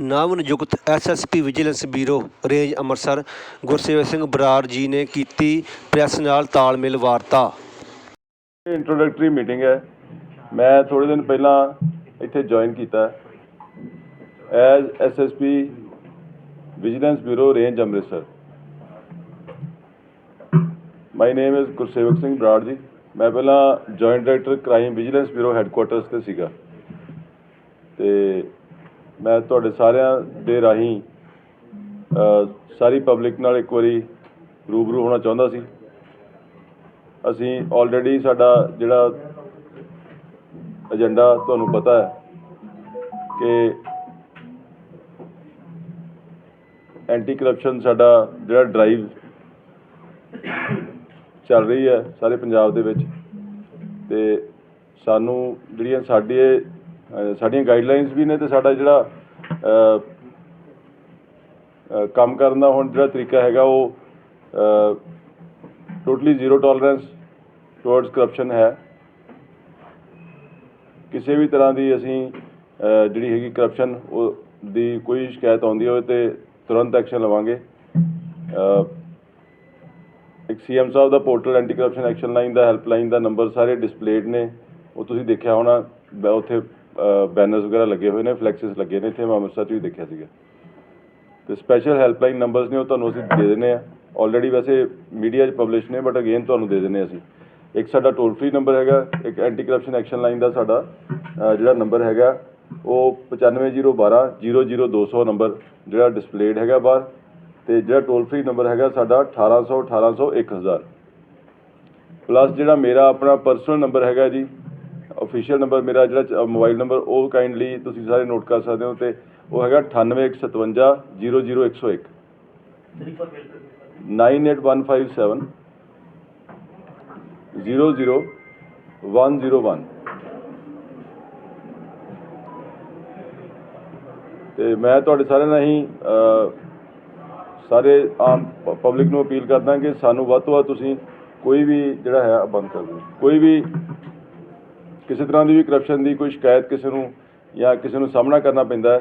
ਨਵ ਨਿਯੁਕਤ SSP vigilance bureau range Amritsar Gursewak Singh Brar ji ਨੇ ਕੀਤੀ ਪ੍ਰੈਸ ਨਾਲ ਤਾਲਮੇਲ ਵਾਰਤਾ। ਇੰਟਰੋਡਕਟਰੀ ਮੀਟਿੰਗ ਹੈ। ਮੈਂ ਥੋੜੇ ਦਿਨ ਪਹਿਲਾਂ ਇੱਥੇ ਜੁਆਇਨ ਕੀਤਾ। As SSP vigilance bureau range Amritsar. My name is Gursewak Singh Brar ji. ਮੈਂ ਪਹਿਲਾਂ joint director crime vigilance bureau headquarters ਤੇ ਸੀਗਾ। ਤੇ ਮੈਂ ਤੁਹਾਡੇ ਸਾਰਿਆਂ ਦੇ ਰਾਹੀਂ ਸਾਰੀ ਪਬਲਿਕ ਨਾਲ ਇੱਕ ਵਾਰੀ ਰੂਬਰੂ ਹੋਣਾ ਚਾਹੁੰਦਾ ਸੀ। ਅਸੀਂ ਆਲਰੇਡੀ ਸਾਡਾ ਜਿਹੜਾ ਏਜੰਡਾ ਤੁਹਾਨੂੰ ਪਤਾ ਹੈ ਕਿ ਐਂਟੀ ਕਰਪਸ਼ਨ ਸਾਡਾ ਜਿਹੜਾ ਡਰਾਈਵ ਚੱਲ ਰਹੀ ਹੈ ਸਾਰੇ ਪੰਜਾਬ ਦੇ ਵਿੱਚ। ਤੇ ਸਾਨੂੰ ਜਿਹੜੀਆਂ ਸਾਡੇ ਸਾਡੀਆਂ ਗਾਈਡਲਾਈਨਸ ਵੀ ਨੇ ਤੇ ਸਾਡਾ ਜਿਹੜਾ ਕੰਮ ਕਰਨ ਦਾ ਹੁਣ ਜਿਹੜਾ ਤਰੀਕਾ ਹੈਗਾ ਉਹ totally zero tolerance towards corruption ਹੈ। ਕਿਸੇ ਵੀ ਤਰ੍ਹਾਂ ਦੀ ਅਸੀਂ ਜਿਹੜੀ ਹੈਗੀ ਕਰਪਸ਼ਨ ਉਹ ਦੀ ਕੋਈ ਸ਼ਿਕਾਇਤ ਆਉਂਦੀ ਹੋਵੇ ਤੇ ਤੁਰੰਤ ਐਕਸ਼ਨ ਲਵਾਂਗੇ। ਅਹ, ਇੱਕ ਸੀਐਮ ਸਾਹਿਬ ਦਾ portal anti corruption action line ਦਾ ਹੈਲਪਲਾਈਨ ਦਾ ਨੰਬਰ ਸਾਰੇ ਡਿਸਪਲੇਡ ਨੇ। ਉਹ ਤੁਸੀਂ ਦੇਖਿਆ ਹੋਣਾ ਉੱਥੇ ਬੈਨਰਸ ਵਗੈਰਾ ਲੱਗੇ ਹੋਏ ਨੇ ਫਲੈਕਸਿਸ ਲੱਗੇ ਨੇ, ਇੱਥੇ ਮੈਂ ਅੰਮ੍ਰਿਤਸਰ 'ਚ ਵੀ ਦੇਖਿਆ ਸੀਗਾ। ਤੇ ਸਪੈਸ਼ਲ ਹੈਲਪਲਾਈਨ ਨੰਬਰਸ ਨੇ, ਉਹ ਤੁਹਾਨੂੰ ਅਸੀਂ ਦੇ ਦਿੰਨੇ ਆ ਆਲਰੇਡੀ ਵੈਸੇ ਮੀਡੀਆ 'ਚ ਪਬਲਿਸ਼ ਨੇ ਬਟ ਅਗੇਨ ਤੁਹਾਨੂੰ ਦੇ ਦਿੰਨੇ ਅਸੀਂ। ਇੱਕ ਸਾਡਾ ਟੋਲ ਫ੍ਰੀ ਨੰਬਰ ਹੈਗਾ, ਇੱਕ ਐਂਟੀ ਕਰਪਸ਼ਨ ਐਕਸ਼ਨ ਲਾਈਨ ਦਾ ਸਾਡਾ ਜਿਹੜਾ ਨੰਬਰ ਹੈਗਾ, ਉਹ 95012 00200 ਨੰਬਰ ਜਿਹੜਾ ਡਿਸਪਲੇਡ ਹੈਗਾ ਬਾਹਰ। ਤੇ ਜਿਹੜਾ ਟੋਲ ਫ੍ਰੀ ਨੰਬਰ ਹੈਗਾ ਸਾਡਾ 1800 1800 1000 ਪਲੱਸ ਜਿਹੜਾ ਮੇਰਾ ਆਪਣਾ ਪਰਸਨਲ ਨੰਬਰ ਹੈਗਾ ਜੀ ਅਫੀਸ਼ੀਅਲ ਨੰਬਰ ਮੇਰਾ ਜਿਹੜਾ ਮੋਬਾਈਲ ਨੰਬਰ ਉਹ ਕਾਈਂਡਲੀ ਤੁਸੀਂ ਸਾਰੇ ਨੋਟ ਕਰ ਸਕਦੇ ਹੋ ਤੇ ਉਹ ਹੈਗਾ 9815 00101 98157 00101 ਤੇ ਮੈਂ ਤੁਹਾਡੇ ਸਾਰਿਆਂ ਨਾਲ ਹੀ ਸਾਰੇ ਆਮ ਪਬਲਿਕ ਨੂੰ ਅਪੀਲ ਕਰਦਾ ਕਿ ਸਾਨੂੰ ਵੱਧ ਤੋਂ ਵੱਧ ਤੁਸੀਂ ਕੋਈ ਵੀ ਜਿਹੜਾ ਹੈ, ਬੰਦ ਕਰ ਦਿਓ। ਕੋਈ ਵੀ ਕਿਸੇ ਤਰ੍ਹਾਂ ਦੀ ਵੀ ਕਰਪਸ਼ਨ ਦੀ ਕੋਈ ਸ਼ਿਕਾਇਤ ਕਿਸੇ ਨੂੰ ਜਾਂ ਕਿਸੇ ਨੂੰ ਸਾਹਮਣਾ ਕਰਨਾ ਪੈਂਦਾ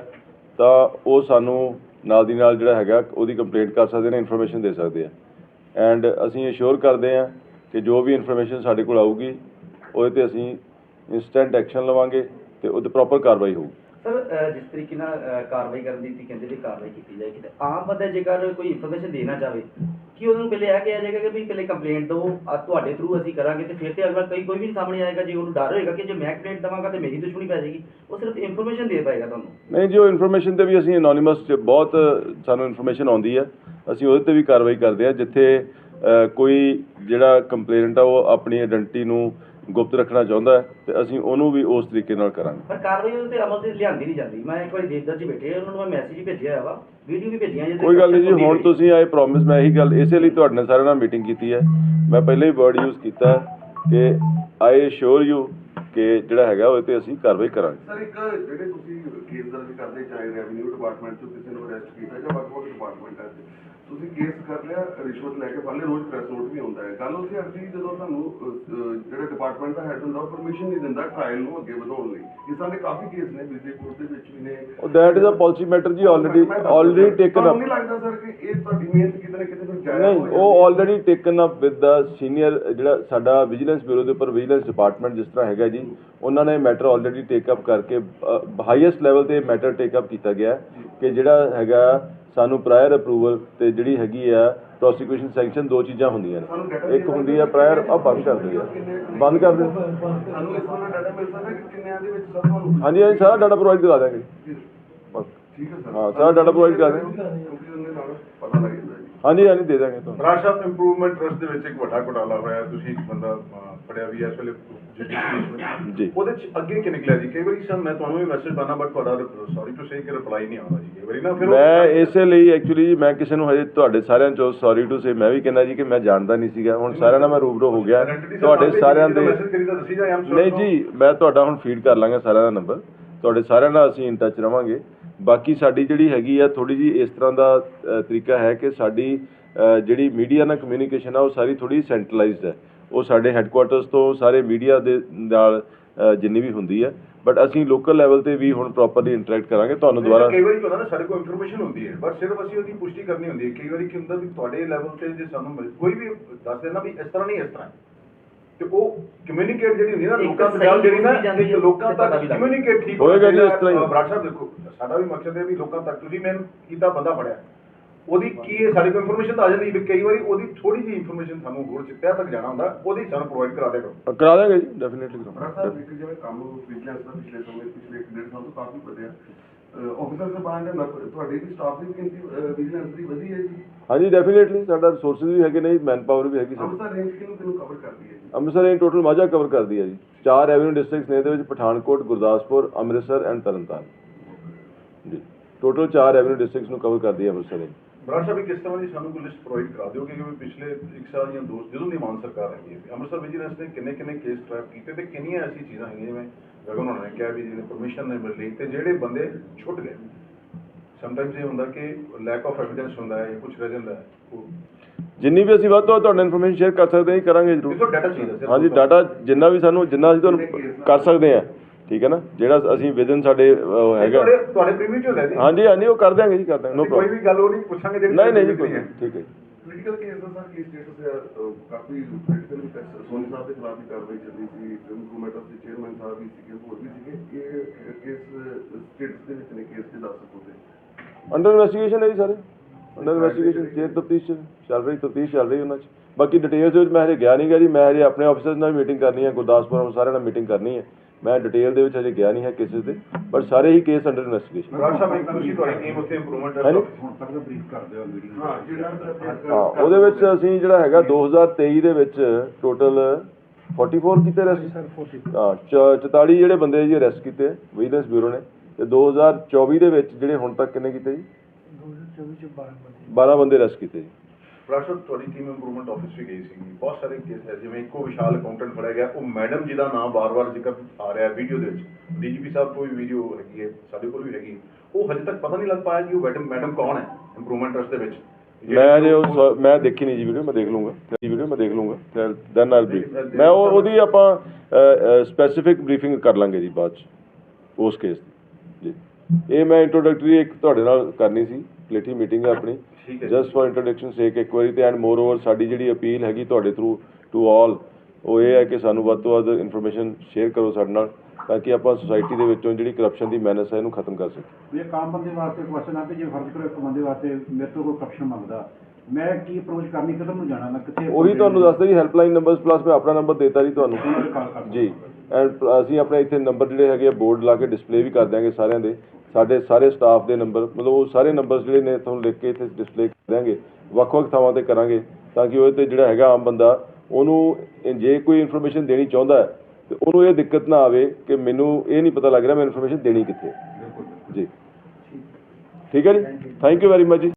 ਤਾਂ ਉਹ ਸਾਨੂੰ ਨਾਲ ਦੀ ਨਾਲ ਜਿਹੜਾ ਹੈਗਾ, ਉਹਦੀ ਕੰਪਲੇਂਟ ਕਰ ਸਕਦੇ ਨੇ ਇਨਫੋਰਮੇਸ਼ਨ ਦੇ ਸਕਦੇ ਆ। ਐਂਡ ਅਸੀਂ ਅਸ਼ੋਰ ਕਰਦੇ ਹਾਂ ਕਿ ਜੋ ਵੀ ਇਨਫੋਰਮੇਸ਼ਨ ਸਾਡੇ ਕੋਲ ਆਊਗੀ, ਉਹਦੇ ਤੇ ਅਸੀਂ ਇਨਸਟੈਂਟ ਐਕਸ਼ਨ ਲਵਾਂਗੇ ਤੇ ਉਹਦੇ ਪ੍ਰੋਪਰ ਕਾਰਵਾਈ ਹੋਊਗੀ। ਸਰ ਜਿਸ ਤਰੀਕੇ ਨਾਲ ਕਾਰਵਾਈ ਕਰਨ ਦੀ, ਤੁਸੀਂ ਕਹਿੰਦੇ ਵੀ ਕਾਰਵਾਈ ਕੀਤੀ ਜਾਏਗੀ, ਤੇ ਆਮ ਬੰਦਾ ਜੇਕਰ ਕੋਈ ਇਨਫੋਰਮੇਸ਼ਨ ਦੇਣਾ ਚਾਹਵੇ ਕਿ ਉਹਨੂੰ ਪਹਿਲੇ ਇਹ ਕਿਹਾ ਜਾਏਗਾ ਕਿ ਵੀ ਪਹਿਲੇ ਕੰਪਲੇਂਟ ਦਿਓ ਆ ਤੁਹਾਡੇ ਥਰੂ ਅਸੀਂ ਕਰਾਂਗੇ ਤੇ ਫਿਰ ਤੇ ਅਗਲਾ ਕੋਈ ਕੋਈ ਵੀ ਸਾਹਮਣੇ ਆਏਗਾ ਜੇ ਉਹਨੂੰ ਡਰ ਹੋਏਗਾ ਕਿ ਜੇ ਮੈਂ ਕੰਪਲੇਂਟ ਦਵਾਂਗਾ ਤੇ ਮੇਰੀ ਦੁਸ਼ਮਣੀ ਪੈ ਜਾਏਗੀ। ਉਹ ਸਿਰਫ ਇਨਫੋਰਮੇਸ਼ਨ ਦੇ ਪਾਏਗਾ ਤੁਹਾਨੂੰ। ਨਹੀਂ ਜੀ, ਉਹ ਇਨਫੋਰਮੇਸ਼ਨ ਤੇ ਵੀ ਅਸੀਂ ਅਨੋਨਿਮਸ ਬਹੁਤ ਸਾਨੂੰ ਇਨਫੋਰਮੇਸ਼ਨ ਆਉਂਦੀ ਹੈ ਅਸੀਂ ਉਹਦੇ ਤੇ ਵੀ ਕਾਰਵਾਈ ਕਰਦੇ ਹਾਂ ਜਿੱਥੇ ਕੋਈ ਜਿਹੜਾ ਕੰਪਲੇਨਟ ਆ, ਉਹ ਆਪਣੀ ਆਇਡੈਂਟੀ ਨੂੰ ਗੁਪਤ ਰੱਖਣਾ ਚਾਹੁੰਦਾ ਹੈ ਤੇ ਅਸੀਂ ਉਹਨੂੰ ਵੀ ਉਸ ਤਰੀਕੇ ਨਾਲ ਕਰਾਂਗੇ। ਪਰ ਕਾਰਵਾਈ ਉਹਦੇ ਤੇ ਅਮਲ ਤੇ ਲਿਆਂਦੀ ਨਹੀਂ ਜਾਂਦੀ। ਮੈਂ ਇੱਕ ਵਾਰੀ ਦੇਵਦਰ ਜੀ ਬੈਠੇ ਉਹਨਾਂ ਨੂੰ ਮੈਂ ਮੈਸੇਜ ਵੀ ਭੇਜਿਆ ਵਾ। ਵੀਡੀਓ ਵੀ ਭੇਜੀਆਂ ਜੇ ਕੋਈ ਗੱਲ ਨਹੀਂ ਜੀ ਹੁਣ ਤੁਸੀਂ ਆਏ ਪ੍ਰੋਮਿਸ ਮੈਂ ਇਹੀ ਗੱਲ ਇਸੇ ਲਈ ਤੁਹਾਡੇ ਨਾਲ ਸਾਰਿਆਂ ਨਾਲ ਮੀਟਿੰਗ ਕੀਤੀ ਹੈ। ਮੈਂ ਪਹਿਲਾਂ ਹੀ ਵਰਡ ਯੂਜ਼ ਕੀਤਾ ਕਿ ਆਈ ਅਸ਼ੋਰ ਯੂ ਕਿ ਜਿਹੜਾ ਹੈਗਾ ਉਹਦੇ ਤੇ ਅਸੀਂ ਕਾਰਵਾਈ ਕਰਾਂਗੇ। ਸਰ ਇੱਕ ਜਿਹੜੇ ਤੁਸੀਂ ਕੇਸ ਦਰਜ ਕਰਦੇ ਚਾਹੇ ਰੈਵਨਿਊ ਡਿਪਾਰਟਮੈਂਟ ਤੋਂ ਕਿਸੇ ਨੂੰ ਅਰੈਸਟ ਕੀਤਾ ਜਾਂ ਵੱਖ-ਵੱਖ ਡਿਪਾਰਟਮੈਂਟਾਂ 'ਚ ਤੁਸੀਂ ਕੇਸ ਕਰ ਲਿਆ ਰਿਸ਼ਵਤ ਲੈ ਕੇ ਫੜ ਲਿਆ ਰੋਜ਼ ਪ੍ਰੈਸ ਨੋਟ ਵੀ ਆਉਂਦਾ ਹੈ। ਗੱਲ ਉੱਥੇ ਅਰਜੀ ਜਦੋਂ ਤੁਹਾਨੂੰ ਜਿਹੜਾ ਡਿਪਾਰਟਮੈਂਟ ਦਾ ਹੈਡ ਹੁੰਦਾ ਉਹ ਪਰਮਿਸ਼ਨ ਨਹੀਂ ਦਿੰਦਾ ਟ੍ਰਾਇਲ ਨੂੰ ਅੱਗੇ ਵਧਾਉਣ ਲਈ। ਇਸ ਦੇ ਕਾਫੀ ਕੇਸ ਨੇ ਕੋਰਟ ਦੇ ਵਿੱਚ ਵੀ ਨੇ। ਉਹ that is a policy matter ਜੀ ਆਲਰੇਡੀ ਆਲਰੇਡੀ ਟੇਕਨ ਅਪ ਨਹੀਂ ਲੱਗਦਾ ਸਰ ਕਿ ਇਹ ਤੁਹਾਡੀ ਮਿਹਨਤ ਕਿਤੇ ਨਾ ਕਿਤੇ ਫਿਰ ਜਾਇਆ ਨਹੀਂ ਉਹ already taken up with the senior ਜਿਹੜਾ ਸਾਡਾ ਵਿਜੀਲੈਂਸ ਬਿਊਰੋ ਦੇ ਉੱਪਰ ਵਿਜੀਲੈਂਸ ਡਿਪਾਰਟਮੈਂਟ ਜਿਸ ਤਰ੍ਹਾਂ ਹੈਗਾ ਜੀ ਉਹਨਾਂ ਨੇ ਮੈਟਰ ਆਲਰੇਡੀ ਟੇਕ ਅਪ ਕਰਕੇ ਹਾਈਐਸਟ ਲੈਵਲ ਤੇ ਮੈਟਰ ਟੇਕ ਅਪ ਕੀਤਾ ਗਿਆ ਕਿ ਜਿਹੜਾ ਹੈਗਾ ਸਾਨੂੰ ਪ੍ਰਾਇਰ ਅਪਰੂਵਲ ਤੇ ਜਿਹੜੀ ਹੈਗੀ ਆ ਪ੍ਰੋਸੀਕਿਊਸ਼ਨ ਸੈਂਕਸ਼ਨ ਦੋ ਚੀਜ਼ਾਂ ਹੁੰਦੀਆਂ ਨੇ। ਇੱਕ ਹੁੰਦੀ ਆ ਪ੍ਰਾਇਰ ਆ ਬੰਦ ਕਰ ਯਾਰ ਬੰਦ ਕਰ ਦਿਓ ਸਾਨੂੰ ਇਸ ਤਰ੍ਹਾਂ ਡਾਟਾ ਮਿਲ ਸਕਦਾ ਕਿ ਕਿੰਨਿਆਂ ਦੇ ਵਿੱਚ ਸਭ ਤੁਹਾਨੂੰ ਹਾਂਜੀ ਹਾਂਜੀ ਸਾਰਾ ਡਾਟਾ ਪ੍ਰੋਵਾਈਡ ਕਰਾ ਦਾਂਗੇ ਬਸ। ਠੀਕ ਹੈ ਸਰ। ਹਾਂ, ਸਾਰਾ data provide ਕਰ ਜੀ ਹਾਂਜੀ ਹਾਂਜੀ ਦੇ ਦਾਂਗੇ ਤੁਹਾਨੂੰ। ਸਾਹਿਬ ਇੰਪਰੂਵਮੈਂਟ ਟਰਸਟ ਦੇ ਵਿੱਚ ਇੱਕ ਵੱਡਾ ਘੁਟਾਲਾ ਹੋਇਆ। ਤੁਸੀਂ ਇੱਕ ਬੰਦਾ ਫੜਿਆ ਵੀ ਹੈ ਇਸ ਵੇਲੇ ਜੁਡੀਸ਼ੀਅਲ ਜੀ। ਉਹਦੇ ਚ ਅੱਗੇ ਕੀ ਨਿਕਲਿਆ ਜੀ? ਕਈ ਵਾਰੀ ਸਰ ਮੈਂ ਤੁਹਾਨੂੰ ਵੀ ਮੈਸੇਜ ਪਾਣਾ ਬਟ ਤੁਹਾਡਾ ਸੌਰੀ ਟੂ ਸੇ ਕਿ ਰਿਪਲਾਈ ਨਹੀਂ ਆਉਂਦਾ ਜੀ। ਕਈ ਵਾਰੀ ਨਾ ਫਿਰ ਉਹ- ਮੈਂ ਇਸੇ ਲਈ ਐਕਚੁਅਲੀ ਮੈਂ ਕਿਸੇ ਨੂੰ ਹਜੇ ਤੁਹਾਡੇ ਸਾਰਿਆਂ ਚੋਂ ਸੌਰੀ ਟੂ ਸੇ ਮੈਂ ਵੀ ਕਹਿੰਦਾ ਜੀ ਕਿ ਮੈਂ ਜਾਣਦਾ ਨਹੀਂ ਸੀਗਾ। ਹੁਣ ਸਾਰਿਆਂ ਨਾਲ ਮੈਂ ਰੂਬਰੂ ਹੋ ਗਿਆ। Identity sir ਤੁਹਾਡੇ ਆਪੇ ਸਾਰਿਆਂ ਦੇ ਦੱਸੀ ਜਾਏ, ਨਹੀਂ ਜੀ ਮੈਂ ਤੁਹਾਡਾ ਹੁਣ ਫੀਡ ਕਰ ਲਾਂਗਾ ਸਾਰਿਆਂ ਦਾ ਨੰਬਰ ਤੁਹਾਡੇ ਸਾਰਿਆਂ ਨਾਲ ਅਸੀਂ ਇਨ ਟੱਚ ਰਵਾਂਗੇ। ਬਾਕੀ ਸਾਡੀ ਜਿਹੜੀ ਹੈਗੀ ਆ ਥੋੜੀ ਜੀ ਇਸ ਤਰ੍ਹਾਂ ਦਾ ਅ, ਤਰੀਕਾ ਹੈ ਕਿ ਸਾਡੀ ਅ, ਜਿਹੜੀ ਮੀਡੀਆ ਨਾਲ ਕਮਿਊਨੀਕੇਸ਼ਨ ਆ ਉਹ ਸਾਰੀ ਥੋੜੀ ਸੈਂਟਰਲਾਈਜ਼ਡ ਹੈ। ਉਹ ਸਾਡੇ ਹੈੱਡਕੁਆਟਰਸ ਤੋਂ ਸਾਰੇ ਮੀਡੀਆ ਦੇ ਨਾਲ ਜਿੰਨੀ ਵੀ ਹੁੰਦੀ ਹੈ ਬਟ ਅਸੀਂ ਲੋਕਲ ਲੈਵਲ ਤੇ ਵੀ ਹੁਣ ਪ੍ਰੋਪਰਲੀ ਇੰਟਰੈਕਟ ਕਰਾਂਗੇ ਤੁਹਾਨੂੰ ਦੁਬਾਰਾ ਕਈ ਵਾਰੀ ਨਾ ਸਾਡੇ ਕੋਲ ਇਨਫੋਰਮੇਸ਼ਨ ਹੁੰਦੀ ਹੈ ਬਟ ਸਿਰਫ ਅਸੀਂ ਉਹਦੀ ਪੁਸ਼ਟੀ ਕਰਨੀ ਹੁੰਦੀ ਹੈ ਕਈ ਵਾਰੀ ਕੀ ਹੁੰਦਾ ਵੀ ਤੁਹਾਡੇ ਲੈਵਲ ਤੇ ਜੇ ਸਾਨੂੰ ਮਿਲ- ਕੋਈ ਵੀ ਦੱਸ ਦੇਣਾ ਵੀ ਇਸ ਤਰ੍ਹਾਂ ਨਹੀਂ ਇਸ ਤਰ੍ਹਾਂ। ਤੇ ਉਹ ਕਮਿਊਨੀਕੇਟ ਜਿਹੜੀ ਹੁੰਦੀ ਹੈ ਨਾ ਲੋਕਾਂ ਤੱਕ ਜਿਹੜੀ ਨਾ ਇੱਕ ਲੋਕਾਂ ਪਤਾ ਤੱਕ। ਕਮਿਊਨੀਕੇਟ ਠੀਕ ਹੋਏਗਾ ਜੀ। ਇਸ ਤਰ੍ਹਾਂ ਹੀ। ਬਰਾੜ ਸਾਹਿਬ ਦੇਖੋ ਸਾਡਾ ਵੀ ਮਕਸਦ ਹੈ ਵੀ ਲੋਕਾਂ ਤੱਕ ਤੁਸੀਂ ਮੈਂ ਕੀਤਾ ਬੰਦਾ ਫੜਿਆ ਉਹਦੀ ਕੀ ਹੈ ਸਾਡੇ ਕੋਲ ਇਨਫੋਰਮੇਸ਼ਨ ਤਾਂ ਆ ਜਾਂਦੀ ਵੀ ਕਈ ਵਾਰੀ ਉਹਦੀ ਥੋੜੀ ਜਿਹੀ ਇਨਫੋਰਮੇਸ਼ਨ ਸਾਨੂੰ ਹੋਰ ਚਿੱਤਿਆ ਤੱਕ ਜਾਣਾ ਹੁੰਦਾ ਉਹਦੀ ਸਾਨੂੰ ਪ੍ਰੋਵਾਈਡ ਕਰਾ ਦਿਆ ਕਰੋ। ਕਰਾ ਦਾਂਗੇ ਜੀ ਡੈਫੀਨਿਟਲੀ ਸਾਹਿਬ ਇੱਕ ਜਿਵੇਂ ਕੰਮ ਵਿਜੀਲੈਂਸ ਦਾ ਪਿਛਲੇ ਸਮੇਂ ਪਿਛਲੇ ਇੱਕ ਡੇਢ ਸਾਲ ਤੋਂ ਕਾਫੀ ਵਧਿਆ। ਆਫੀਸਰ ਸਾਹਿਬਾਨ ਦੇ ਤੁਹਾਡੀ ਵੀ ਸਟਾਫ ਦੀ ਗਿਣਤੀ ਵਿਜੀਲੈਂਸ ਦੀ ਵਧੀ ਹੈ ਜੀ? ਹਾਂਜੀ ਡੈਫੀਨਿਟਲੀ ਸਾਡਾ ਰਿਸੋਰਸਸ ਵੀ ਹੈਗੇ ਨੇ ਮੈਨ ਪਾਵਰ ਵੀ ਹੈਗੀ ਸਾਡੀ। ਅੰਮ੍ਰਿਤਸਰ ਰੇਂਜ ਕਿਹਨੂੰ ਕਿਹਨੂੰ ਕਵਰ ਕਰਦੀ ਹੈ ਜੀ? ਅੰਮ੍ਰਿਤਸਰ ਇਹ ਟੋਟਲ ਮਾਝਾ ਕਵਰ ਕਰਦੀ ਹੈ ਜੀ। ਚਾਰ ਰੈਵਨਿਊ ਡਿਸਟ੍ਰਿਕਟਸ ਨੇ ਇਹਦੇ ਵਿੱਚ ਪਠਾਨਕੋਟ ਗੁਰਦਾਸਪੁਰ ਅੰਮ੍ਰਿਤਸਰ ਐਂਡ ਤਰਨਤਾਰਨ। ਜੀ ਟੋਟਲ ਚਾਰ ਰੈਵਨਿਊ ਡਿਸਟ੍ਰਿਕਟਸ ਨੂੰ ਕਵਰ ਕਰਦੀ ਹੈ ਅੰਮ੍ਰਿਤਸਰ ਇਹ ਬਰਾੜ ਸਾਹਿਬ ਇਹ ਕਿਸ ਤਰ੍ਹਾਂ ਦੀ ਸਾਨੂੰ ਕੋਈ ਲਿਸਟ ਪ੍ਰੋਵਾਈਡ ਕਰਾ ਦਿਓ ਕਿ ਪਿਛਲੇ ਇੱਕ ਸਾਲ ਜਾਂ ਦੋ ਜਦੋਂ ਦੀ ਮਾਨ ਸਰਕਾਰ ਹੈਗੀ ਹੈ ਅੰਮ੍ਰਿਤਸਰ ਵਿਜੀਲੈਂਸ ਨੇ ਕਿੰਨੇ ਕਿੰਨੇ ਕੇਸ ਟਰੈਪ ਕੀਤੇ ਤੇ ਕਿੰਨੀਆਂ ਐਸੀ ਚੀਜ਼ਾਂ ਹੈਗੀਆਂ ਜਿਵੇਂ ਗਗਨ ਹੋਣਾ ਨੇ ਕਿਹਾ ਵੀ ਜਿਹਨੇ ਪਰਮਿਸ਼ਨ ਨਹੀਂ ਮਿਲ ਰਹੀ ਤੇ ਜਿਹੜੇ ਬੰਦੇ ਛੁੱਟ ਗਏ। ਸਮਟਾਈਮਸ ਇਹ ਹੁੰਦਾ ਕਿ ਲੈਕ ਆਫ ਐਵੀਡੈਂਸ ਹੁੰਦਾ ਹੈ ਜਾਂ ਕੁਝ ਰਹਿ ਜਾਂਦਾ ਹੈ। ਉਹ ਜਿੰਨੀ ਵੀ ਅਸੀਂ ਵੱਧ ਤੋਂ ਤੁਹਾਡੇ ਇਨਫੋਰਮੇਸ਼ਨ ਸ਼ੇਅਰ ਕਰ ਸਕਦੇ ਹਾਂ ਕਰਾਂਗੇ ਜ਼ਰੂਰ। ਹਾਂਜੀ ਡਾਟਾ ਜਿੰਨਾ ਵੀ ਸਾਨੂੰ ਜਿੰਨਾ ਅਸੀਂ ਤੁਹਾਨੂੰ ਕਰ ਸਕਦੇ ਹਾਂ। ਠੀਕ ਹੈ ਨਾ? ਜਿਹੜਾ ਅਸੀਂ ਵਿਦਨ ਸਾਡੇ ਹੈਗਾ। ਤੁਹਾਡੇ ਤੁਹਾਡੇ ਪ੍ਰੀਵਿਊ ਚ ਜੀ? ਹਾਂਜੀ ਹਾਂਜੀ ਉਹ ਕਰ ਦਿਆਂਗੇ ਜੀ ਕਰ ਦਿਆਂਗੇ ਨੋ ਕੋਈ ਪ੍ਰੋਬਲਮ ਵੀ ਗੱਲ ਉਹ ਨਹੀਂ ਪੁੱਛਾਂਗੇ ਜਿਹੜੀ ਨਹੀਂ ਨਹੀਂ ਜੀ ਕੋਈ ਨਹੀਂ, ਠੀਕ ਹੈ ਜੀ। ਪੋਲੀਟੀਕਲ ਕੇਸ ਦਾ ਸਰ ਕੀ ਸਟੇਟਸ ਹੈ ਅਹ, ਕਾਫੀ ਕ੍ਰਿਟੀਕਲ ਸੋਨੀ ਸਾਹਿਬ ਦੇ ਖਿਲਾਫ ਵੀ ਕਾਰਵਾਈ ਚੱਲੀ ਸੀ ਇੰਪਰੂਵਮੈਂਟ ਦੇ ਚੇਅਰਮੈਨ ਸਾਹਿਬ ਵੀ ਸੀਗੇ ਹੋਰ ਵੀ ਸੀਗੇ। ਇਹ ਕੇਸ ਸਟੇਟਸ ਦੇ ਵਿੱਚ ਨੇ ਕੇਸ ਦੇ ਦੱਸ ਸਕੋ ਤੇ ਅੰਡਰ ਇਨਵੈਸਟੀਗੇਸ਼ਨ ਹੈ ਜੀ ਸਾਰੇ। ਅੰਡਰ ਇਨਵੈਸਟੀਗੇਸ਼ਨ ਜੇ ਤਫਤੀਸ਼ ਚੱਲ ਰਹੀ ਤਫਤੀਸ਼ ਚੱਲ ਰਹੀ ਉਹਨਾਂ 'ਚ। ਬਾਕੀ ਡਿਟੇਲਸ ਵਿੱਚ ਮੈਂ ਹਜੇ ਗਿਆ ਨਹੀਂ ਗਾ ਜੀ ਮੈਂ ਹਜੇ ਆਪਣੇ ਆਫਿਸਰਸ ਨਾਲ ਮੀਟਿੰਗ ਕਰਨੀ ਹੈ ਗੁਰਦਾਸਪੁਰ ਸਾਰਿਆਂ ਨਾਲ ਮੀਟਿੰਗ ਕਰਨੀ ਹੈ। ਮੈਂ ਡਿਟੇਲ ਦੇ ਵਿੱਚ ਹਜੇ ਗਿਆ ਨਹੀਂ ਹੈ ਕੇਸਿਸ ਦੇ ਬਟ ਸਾਰੇ ਹੀ ਕੇਸ ਅੰਡਰ ਇਨਵੈਸਟੀਗੇਸ਼ਨ ਬਰਾੜ ਸਾਹਿਬ ਇੱਕ ਤੁਸੀਂ ਤੁਹਾਡੀ ਟੀਮ ਉੱਥੇ ਇੰਪਰੂਵਮੈਂਟ। ਹੁਣ ਤੱਕ ਦਾ ਬਰੀਫ ਕਰ ਦਿਓ ਮੀਟਿੰਗ ਹਾਂ ਜਿਹੜਾ ਹਾਂ ਉਹਦੇ ਵਿੱਚ ਅਸੀਂ ਜਿਹੜਾ ਹੈਗਾ 2023 ਦੇ ਵਿੱਚ ਟੋਟਲ 44 ਕੀਤੇ ਅਰੈਸਟ ਹਾਂ ਚ- 44 ਜਿਹੜੇ ਬੰਦੇ ਜੀ ਅਰੈਸਟ ਕੀਤੇ ਵਿਜੀਲੈਂਸ ਬਿਊਰੋ ਨੇ। ਤੇ 2024 ਦੇ ਵਿੱਚ ਜਿਹੜੇ ਹੁਣ ਤੱਕ ਕਿੰਨੇ ਕੀਤੇ ਜੀ? 12 ਬੰਦੇ। ਅਰੈਸਟ ਕੀਤੇ ਜੀ। ਰਾਸ਼ਟਰ ਤੁਹਾਡੀ ਟੀਮ ਇੰਪਰੂਵਮੈਂਟ ਆਫਿਸ ਵੀ ਗਈ ਸੀ ਬਹੁਤ ਸਾਰੇ ਕੇਸ ਹੈ ਜਿਵੇਂ ਇੱਕੋ ਵਿਸ਼ਾਲ ਅਕਾਊਂਟੈਂਟ ਫੜਿਆ ਗਿਆ। ਉਹ ਮੈਡਮ ਜਿਹਦਾ ਨਾਮ ਬਾਰ-ਬਾਰ ਜ਼ਿਕਰ ਆ ਰਿਹਾ ਵੀਡੀਓ ਦੇ ਵਿੱਚ। ਡੀਜੀਪੀ ਸਾਹਿਬ ਵੀ ਵੀਡੀਓ ਹੈਗੀ ਹੈ ਸਾਡੇ ਕੋਲ ਵੀ ਹੈਗੀ। ਉਹ ਹਜੇ ਤੱਕ ਪਤਾ ਨਹੀਂ ਲੱਗ ਪਾਇਆ ਕਿ ਉਹ ਮੈਡਮ ਮੈਡਮ ਕੌਣ ਹੈ ਇੰਪਰੂਵਮੈਂਟ ਟਰਸਟ ਦੇ ਵਿੱਚ। ਮੈਂ ਜੇ ਮੈਂ ਦੇਖੀ ਨਹੀਂ ਜੀ ਵੀਡੀਓ ਮੈਂ ਦੇਖ ਲੂੰਗਾ ਜੀ ਵੀਡੀਓ ਮੈਂ ਦੇਖ ਲੂੰਗਾ ਦੈਨ ਆਲ ਬਰੀਫ ਮੈਂ ਉਹ ਉਹਦੀ ਆਪਾਂ ਸਪੈਸੀਫਿਕ ਬਰੀਫਿੰਗ ਕਰ ਲਾਂਗੇ ਜੀ ਬਾਅਦ ਚ ਉਸ ਕੇਸ ਦੀ। ਜੀ ਇਹ ਮੈਂ ਇੰਟਰੋਡਕਟਰੀ ਇੱਕ ਤੁਹਾਡੇ ਨਾਲ ਕਰਨੀ ਸੀ ਪਲੇਠੀ ਮੀਟਿੰਗ ਹੈ ਆਪਣੀ। ਜਸਟ ਫॉर ਇੰਟਰੋਡਕਸ਼ਨ ਸੇਕ ਇੱਕ ਵਾਰੀ ਤੇ ਐਂਡ ਮੋਰ ਓਵਰ ਸਾਡੀ ਜਿਹੜੀ ਅਪੀਲ ਹੈਗੀ ਤੁਹਾਡੇ ਥਰੂ ਟੂ ਆਲ ਉਹ ਇਹ ਹੈ ਕਿ ਸਾਨੂੰ ਵੱਧ ਤੋਂ ਵੱਧ ਇਨਫੋਰਮੇਸ਼ਨ ਸ਼ੇਅਰ ਕਰੋ ਸਾਡੇ ਨਾਲ ਤਾਂ ਕਿ ਆਪਾਂ ਸੁਸਾਇਟੀ ਦੇ ਵਿੱਚੋਂ ਜਿਹੜੀ ਕਰਪਸ਼ਨ ਦੀ ਮੈਨਸ ਹੈ ਇਹਨੂੰ ਖਤਮ ਕਰ ਸਕੀਏ। ਇਹ ਕਾਮ ਬੰਦੇ ਵਾਸਤੇ ਕੁਐਸਚਨ ਆ ਕਿ ਜੇ ਫਰਜ਼ ਕਰੋ ਇੱਕ ਬੰਦੇ ਵਾਸਤੇ ਮੇਰੇ ਤੋਂ ਕੋਈ ਕਰਪਸ਼ਨ ਮੰਗਦਾ ਮੈਂ ਕੀ ਅਪਰੋਚ ਕਰਨੀ ਕਿੱਧਰ ਨੂੰ ਜਾਣਾ ਮੈਂ ਕਿੱਥੇ ਉਹੀ ਤੁਹਾਨੂੰ ਦੱਸਦਾ ਜੀ ਹੈਲਪਲਾਈਨ ਨੰਬਰਸ ਪਲੱਸ ਮੈਂ ਆਪਣਾ ਨੰਬਰ ਦੇਤਾ ਜੀ ਤੁਹਾਨੂੰ। ਜੀ। ਐਂਡ ਅਸੀਂ ਆਪਣੇ ਇੱਥੇ ਨੰਬਰ ਜਿਹੜੇ ਹੈਗੇ ਆ ਬੋਰਡ ਲਾ ਕੇ ਡਿਸਪਲੇ ਵੀ ਕਰ ਦਿਆਂਗੇ ਸਾਰਿਆਂ ਦੇ। ਸਾਡੇ ਸਾਰੇ ਸਟਾਫ ਦੇ ਨੰਬਰ ਮਤਲਬ ਉਹ ਸਾਰੇ ਨੰਬਰਸ ਜਿਹੜੇ ਨੇ ਤੁਹਾਨੂੰ ਲਿਖ ਕੇ ਇੱਥੇ ਡਿਸਪਲੇ ਕਰ ਦਿਆਂਗੇ। ਵੱਖ-ਵੱਖ ਥਾਵਾਂ ਤੇ ਕਰਾਂਗੇ ਤਾਂ ਕਿ ਉਹ ਤੇ ਜਿਹੜਾ ਹੈਗਾ ਆਮ ਬੰਦਾ ਉਹਨੂੰ ਜੇ ਕੋਈ ਇਨਫੋਰਮੇਸ਼ਨ ਦੇਣੀ ਚਾਹੁੰਦਾ ਹੈ ਤੇ ਉਹਨੂੰ ਇਹ ਦਿੱਕਤ ਨਾ ਆਵੇ ਕਿ ਮੈਨੂੰ ਇਹ ਨਹੀਂ ਪਤਾ ਲੱਗ ਰਿਹਾ ਮੈਂ ਇਨਫੋਰਮੇਸ਼ਨ ਦੇਣੀ ਕਿੱਥੇ। ਜੀ। ਠੀਕ ਹੈ ਜੀ। ਥੈਂਕ ਯੂ ਵੈਰੀ ਮਚ ਜੀ।